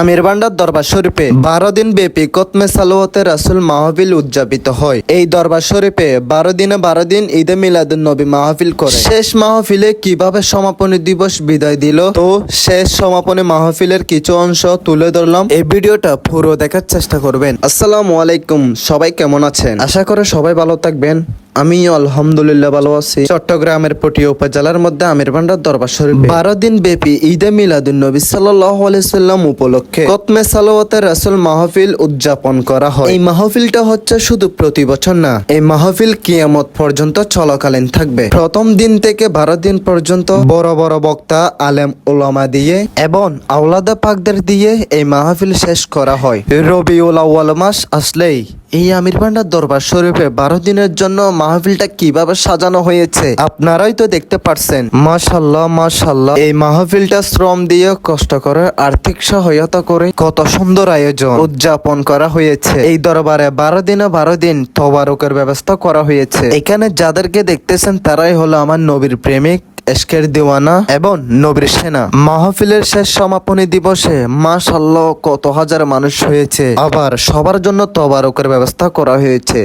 আমির বান্ডার দরবার শরীফে বারো দিন ব্যাপী কতমে সালোয়াতে রাসুল মাহফিল উদযাপিত হয়। এই দরবার শরীফে বারো দিনে বারো দিন ঈদে মিলাদুল নবী মাহফিল করে। শেষ মাহফিলে কীভাবে সমাপনী দিবস বিদায় দিল? তো শেষ সমাপনী মাহফিলের কিছু অংশ তুলে ধরলাম। এই ভিডিওটা পুরো দেখার চেষ্টা করবেন। আসসালামু আলাইকুম, সবাই কেমন আছেন? আশা করে সবাই ভালো থাকবেন। আমি আলহামদুলিল্লাহ ভালো আছি। চট্টগ্রামের পটিয়া উপজেলার মধ্যে আমির ভান্ডার দরবার শরীফ। বারো দিন ব্যাপী ঈদে মিলাদুন নবী আলাইসাল্লাম উপলক্ষে কতমে সালাওয়াতের রাসুল মাহফিল উদযাপন করা হয়। এই মাহফিলটা হচ্ছে শুধু প্রতি বছর না, এই মাহফিল কিয়ামত পর্যন্ত চলাকালীন থাকবে। প্রথম দিন থেকে বারো দিন পর্যন্ত বড় বড় বক্তা, আলেম ওলামা দিয়ে এবং আওলাদা পাকদের দিয়ে এই মাহফিল শেষ করা হয়। রবিউল আউ্য়াল মাস আসলেই এই আমির ভান্ডার দরবার শরীফে বারো দিনের জন্য মাহফিলটা কীভাবে সাজানো হয়েছে আপনারাই তো দেখতে পারছেন। মাশাল্লাহ মাশাল্লাহ এই মাহফিলটা শ্রম দিয়ে কষ্ট করে, আর্থিক সহায়তা করে কত সুন্দর আয়োজন উদযাপন করা হয়েছে। এই দরবারে বারো দিনে বারো দিন তবারকের ব্যবস্থা করা হয়েছে। এখানে যাদেরকে দেখতেছেন তারাই হলো আমার নবীর প্রেমিক, এশকের দিওয়ানা এবং নবীর সেনা। মাহফিলের শেষ সমাপনী দিবসে মাশাল্লাহ কত হাজার মানুষ হয়েছে। আবার সবার জন্য তবারকের ব্যবস্থা করা হয়েছে।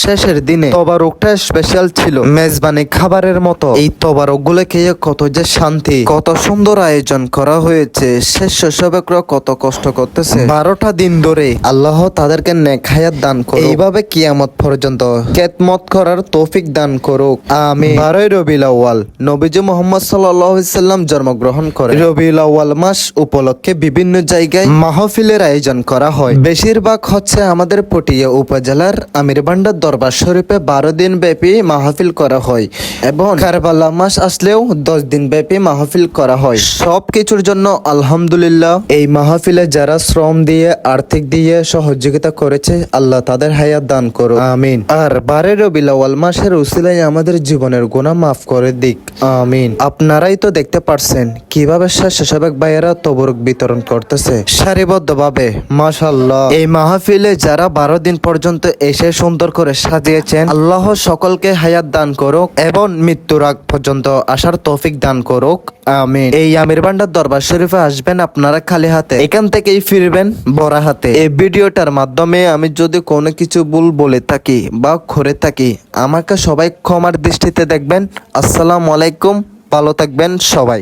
শেষের দিনে তবারকটা স্পেশাল ছিল। মেজবানি খাবারের মতো। এই তবারকগুলো খেয়ে কত যে শান্তি, কত সুন্দর আয়োজন করা হয়েছে। শেষ শৈশবকরা কত কষ্ট করতেছে। বারোটা দিন ধরে আল্লাহ তাদেরকে নেখায়াত দান করুক। এইভাবে কিয়ামত পর্যন্ত কেতমত করার তৌফিক দান করুক। আমি বারোই রবিল আউয়াল, নবীজি মোহাম্মদ সাল্লাম জন্মগ্রহণ করে। রবিউল আউয়াল মাস উপলক্ষে বিভিন্ন জায়গায় মাহফিলের আয়োজন করা হয়। বেশিরভাগ হচ্ছে আমাদের পটিয়া উপজেলার আমির ভান্ডার দরবার শরীফে বারো দিন ব্যাপী মাহফিল করা হয় এবং কারবালা মাস আসলেও দশ দিন ব্যাপী মাহফিল করা হয়। সব কিছুর জন্য আলহামদুলিল্লাহ, এই মাহফিলে যারা শ্রম দিয়ে, আর্থিক দিয়ে সহযোগিতা করেছে, আল্লাহ তাদের হায়াত দান করো আমিন। আর বারে রবিল আউয়াল মাসের উসিলাই আমাদের জীবনের গুনাহ মাফ করে দিক। আমিন। আপনারাই তো দেখতে পারছেন কীভাবে স্বেচ্ছাসেবক ভাইয়েরা তবরক বিতরণ করতেছে। সারিবদ্ধ ভাবে মাশাল্লাহ এই মাহফিলে যারা বারো দিন পর্যন্ত এসে সুন্দর করে সাজিয়েছেন। আল্লাহ সকলকে হায়াত দান করুক এবং মৃত্যুর আগ পর্যন্ত আসার তৌফিক দান করুক। আমিন। এই আমির ভান্ডার দরবার শরীফে আসবেন আপনারা খালি হাতে। এখান থেকেই ফিরবেন বড় হাতে। এই ভিডিওটার মাধ্যমে আমি যদি কোনো কিছু ভুল বলে থাকি বা করে থাকি, আমাকে সবাই ক্ষমার দৃষ্টিতে দেখবেন। আসসালামু আলাইকুম। ভালো থাকবেন সবাই।